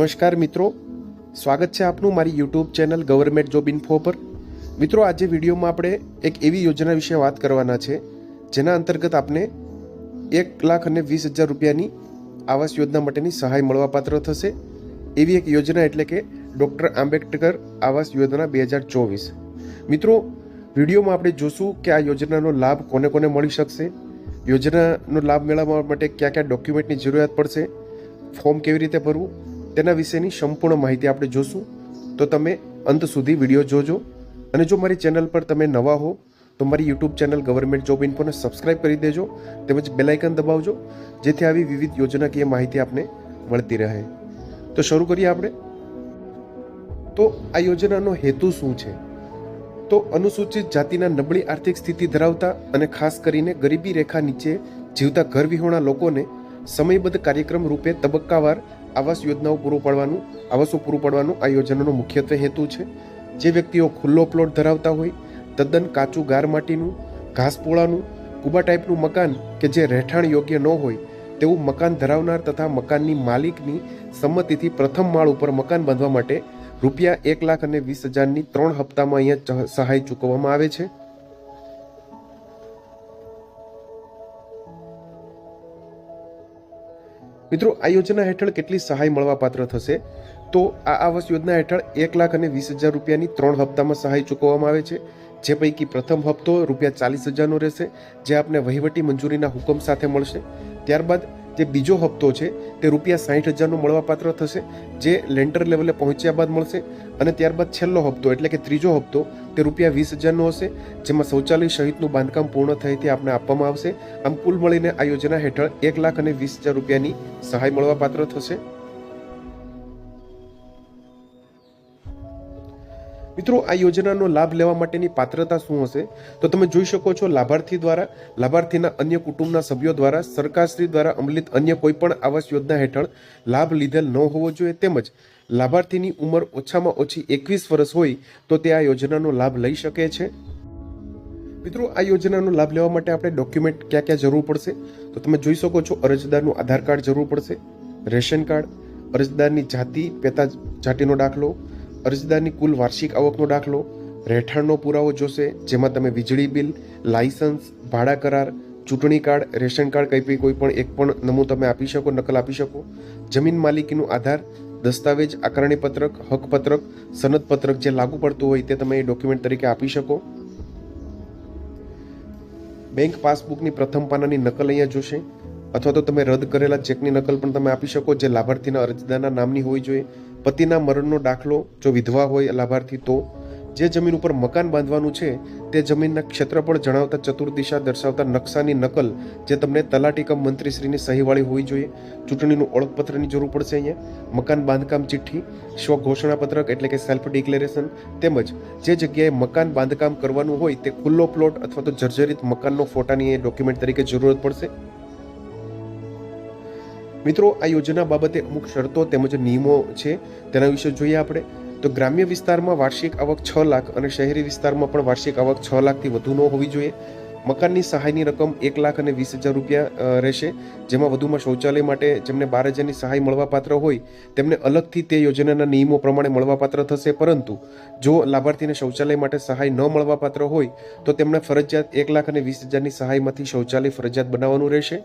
નમસ્કાર મિત્રો. સ્વાગત છે આપનું મારી YouTube channel government job info પર. મિત્રો, આજે વિડીયોમાં આપણે એક એવી યોજના વિશે વાત કરવાના છે, જેના અંતર્ગત આપને એક લાખ અને વીસ હજાર રૂપિયાની આવાસ યોજના માટેની સહાય મળવાપાત્ર થશે. એવી એક યોજના એટલે કે ડૉક્ટર આંબેડકર આવાસ યોજના બે હજાર ચોવીસ. મિત્રો, વિડીયોમાં આપણે જોશું કે આ યોજનાનો લાભ કોને કોને મળી શકશે, યોજનાનો લાભ મેળવવા માટે કયા કયા ડોક્યુમેન્ટની જરૂરિયાત પડશે, ફોર્મ કેવી રીતે ભરવું તેના વિશેની સંપૂર્ણ માહિતી આપણે જોશું. તો તમે અંત સુધી વીડિયો જોજો. અને જો મારી ચેનલ પર તમે નવા હો, તો મારી યુટ્યુબ ચેનલ ગવર્મેન્ટ જોબ ઇન્ફોને સબસ્ક્રાઇબ કરી દેજો તેમજ બેલાઇકન દબાવજો, જેથી આવી વિવિધ યોજનાકીય માહિતી આપને મળતી રહે. તો શરૂ કરીએ આપણે. તો આ યોજનાનો હેતુ શું છે? તો અનુસૂચિત જાતિના નબળી આર્થિક સ્થિતિ ધરાવતા અને ખાસ કરીને ગરીબી રેખા નીચે જીવતા ઘર વિહોણા લોકોને સમયબદ્ધ કાર્યક્રમ રૂપે તબક્કાવાર આવાસ યોજનાઓ પૂરું પાડવાનું, આવાસો પૂરું પાડવાનું આ યોજનાનો મુખ્યત્વે હેતુ છે. જે વ્યક્તિઓ ખુલ્લો પ્લોટ ધરાવતા હોય, તદ્દન કાચું ગાર માટીનું ઘાસપોળાનું કુબા ટાઈપનું મકાન કે જે રહેઠાણ યોગ્ય ન હોય, તેવું મકાન ધરાવનાર તથા મકાનની માલિકની સંમતિથી પ્રથમ માળ ઉપર મકાન બાંધવા માટે રૂપિયા એક લાખ અને વીસ હજારની ત્રણ હપ્તામાં અહીંયા સહાય ચૂકવવામાં આવે છે. મિત્રો, આ યોજના હેઠળ કેટલી સહાય મળવાપાત્ર થશે? તો આ આવાસ યોજના હેઠળ એક લાખ અને વીસ હજાર રૂપિયાની ત્રણ હપ્તામાં સહાય ચૂકવવામાં આવે છે. જે પૈકી પ્રથમ હપ્તો રૂપિયા ચાલીસ હજારનો રહેશે, જે આપને વહીવટી મંજૂરીના હુકમ સાથે મળશે. ત્યારબાદ જે બીજો હપ્તો છે, તે રૂપિયા સાહીઠ હજારનો મળવાપાત્ર થશે, જે લેન્ટર લેવલે પહોંચ્યા બાદ મળશે અને ત્યારબાદ છેલ્લો હપ્તો, એટલે કે ત્રીજો હપ્તો, તે રૂપિયા વીસ હજારનો હશે, જેમાં શૌચાલય સહિતનું બાંધકામ પૂર્ણ થયેથી આપને આપવામાં આવશે. આમ કુલ મળીને આ યોજના હેઠળ એક લાખ અને વીસ હજાર રૂપિયાની સહાય મળવાપાત્ર થશે. મિત્રો, આ યોજનાનો લાભ લેવા માટેની પાત્રતા શું હશે? તો તમે જોઈ શકો છો, લાભાર્થી દ્વારા, લાભાર્થીના અન્ય કુટુંબના સભ્યો દ્વારા, સરકારશ્રી દ્વારા અમલિત અન્ય કોઈપણ આવાસ યોજના હેઠળ લાભ લીધેલ ન હોવો જોઈએ. તેમજ, લાભાર્થીની ઉંમર ઓછામાં ઓછી એકવીસ વર્ષ હોય તો તે આ યોજનાનો લાભ લઈ શકે છે. મિત્રો, આ યોજનાનો લાભ લેવા માટે આપણે ડોક્યુમેન્ટ ક્યાં ક્યાં જરૂર પડશે? તો તમે જોઈ શકો છો, અરજદારનું આધાર કાર્ડ જરૂર પડશે, રેશન કાર્ડ, અરજદારની જાતિ પેતા જાતિનો દાખલો અરજદારની કુલ વાર્ષિક આવકનો દાખલો, રહેઠાણનો પુરાવો જોશે, જેમાં તમે વીજળી બિલ લાયસન્સ ભાડા કરાર, ચૂંટણી કાર્ડ, રેશન કાર્ડ કંઈ પણ કોઈ પણ એક પણ નમૂ તમે આપી શકો, નકલ આપી શકો. જમીન માલિકીનું આધાર, દસ્તાવેજ આકારણી પત્રક હક પત્રક સનદ પત્રક જે લાગુ પડતું હોય તે તમે એ ડોક્યુમેન્ટ તરીકે આપી શકો. બેંક પાસબુકની પ્રથમ પાનાની નકલ અહીંયા જોશે, અથવા તો તમે રદ કરેલા ચેકની નકલ પણ તમે આપી શકો, જે લાભાર્થીના અરજદારના નામની હોવી જોઈએ. પતિના મરણનો દાખલો જો વિધવા હોય લાભાર્થી, તો જે જમીન ઉપર મકાન બાંધવાનું છે, તે જમીનના ક્ષેત્રફળ જણાવતા ચતુર્દિશા દર્શાવતા નકશાની નકલ જે તમને તલાટી કમ મંત્રીશ્રીની સહીવાળી હોવી જોઈએ. ચૂંટણીનું ઓળખપત્રની જરૂર પડશે અહીંયા. મકાન બાંધકામ ચિઠ્ઠી સ્વ ઘોષણાપત્રક એટલે કે સેલ્ફ ડિક્લેરેશન તેમજ જે જગ્યાએ મકાન બાંધકામ કરવાનું હોય તે ખુલ્લો પ્લોટ અથવા તો જર્જરિત મકાનનો ફોટાની એ ડોક્યુમેન્ટ તરીકે જરૂરત પડશે. મિત્રો, આ યોજના બાબતે અમુક શરતો તેમજ નિયમો છે, તેના વિશે જોઈએ આપણે. તો ગ્રામ્ય વિસ્તારમાં વાર્ષિક આવક છ લાખ અને શહેરી વિસ્તારમાં પણ વાર્ષિક આવક છ લાખથી વધુ ન હોવી જોઈએ. મકાનની સહાયની રકમ એક લાખ અને વીસ હજાર રૂપિયા રહેશે. જેમાં વધુમાં શૌચાલય માટે જેમને બાર હજારની સહાય મળવાપાત્ર હોય, તેમને અલગથી તે યોજનાના નિયમો પ્રમાણે મળવાપાત્ર થશે. પરંતુ જો લાભાર્થીને શૌચાલય માટે સહાય ન મળવાપાત્ર હોય, તો તેમણે ફરજિયાત એક લાખ અને વીસ હજારની સહાયમાંથી શૌચાલય ફરજિયાત બનાવવાનું રહેશે.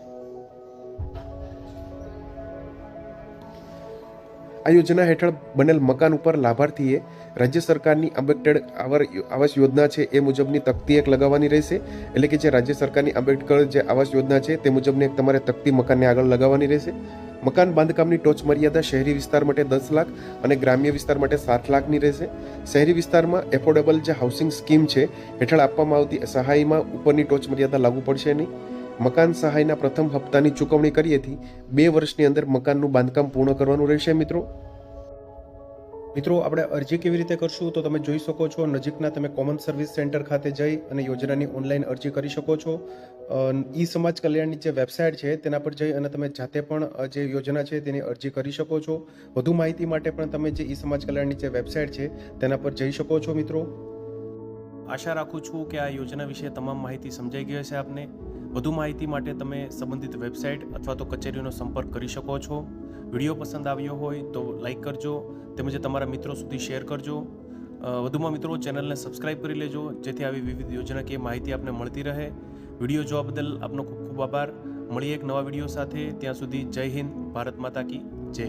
આ યોજના હેઠળ બનેલ મકાન ઉપર લાભાર્થીએ રાજ્ય સરકારની આંબેડકર આવાસ યોજના છે એ મુજબની તકતી એક લગાવવાની રહેશે. એટલે કે જે રાજ્ય સરકારની આંબેડકર જે આવાસ યોજના છે તે મુજબની એક તમારે તકતી મકાનને આગળ લગાવવાની રહેશે. મકાન બાંધકામની ટોચ મર્યાદા શહેરી વિસ્તાર માટે દસ લાખ અને ગ્રામ્ય વિસ્તાર માટે સાત લાખની રહેશે. શહેરી વિસ્તારમાં એફોર્ડેબલ જે હાઉસિંગ સ્કીમ છે, હેઠળ આપવામાં આવતી સહાયમાં ઉપરની ટોચ મર્યાદા લાગુ પડશે નહીં. મકાન સહાયના પ્રથમ હપ્તાની ચૂકવણી કરીએથી બે વર્ષની અંદર મકાનનું બાંધકામ પૂર્ણ કરવાનું રહેશે, મિત્રો. મિત્રો, આપણે અરજી કેવી રીતે કરશું તો તમે જોઈ શકો છો, નજીકના તમે કોમન સર્વિસ સેન્ટર ખાતે જઈ અને યોજનાની ઓનલાઈન અરજી કરી શકો છો. ઈ સમાજ કલ્યાણની જે વેબસાઇટ છે, તેના પર જઈ અને તમે જાતે પણ જે યોજના છે, તેની અરજી કરી શકો છો. વધુ માહિતી માટે પણ તમે જે ઈ સમાજ કલ્યાણની જે વેબસાઇટ છે, તેના પર જઈ શકો છો, મિત્રો. આશા રાખું છું કે આ યોજના વિશે તમામ માહિતી સમજાઈ ગઈ હશે આપને. વધુ માહિતી માટે તમે સંબંધિત વેબસાઇટ અથવા તો કચેરીનો સંપર્ક કરી શકો છો. વીડિયો પસંદ આવ્યો હોય તો લાઇક કરજો, તેમજ તમારા મિત્રો સુધી શેર કરજો. વધુમાં મિત્રો ચેનલને સબસ્ક્રાઇબ કરી લેજો, જેથી આવી વિવિધ યોજનાકીય માહિતી આપને મળતી રહે. વીડિયો જોવા બદલ આપનો ખૂબ ખૂબ આભાર. મળીએ એક નવા વીડિયો સાથે. ત્યાં સુધી જય હિન્દ, ભારત માતા કી જય.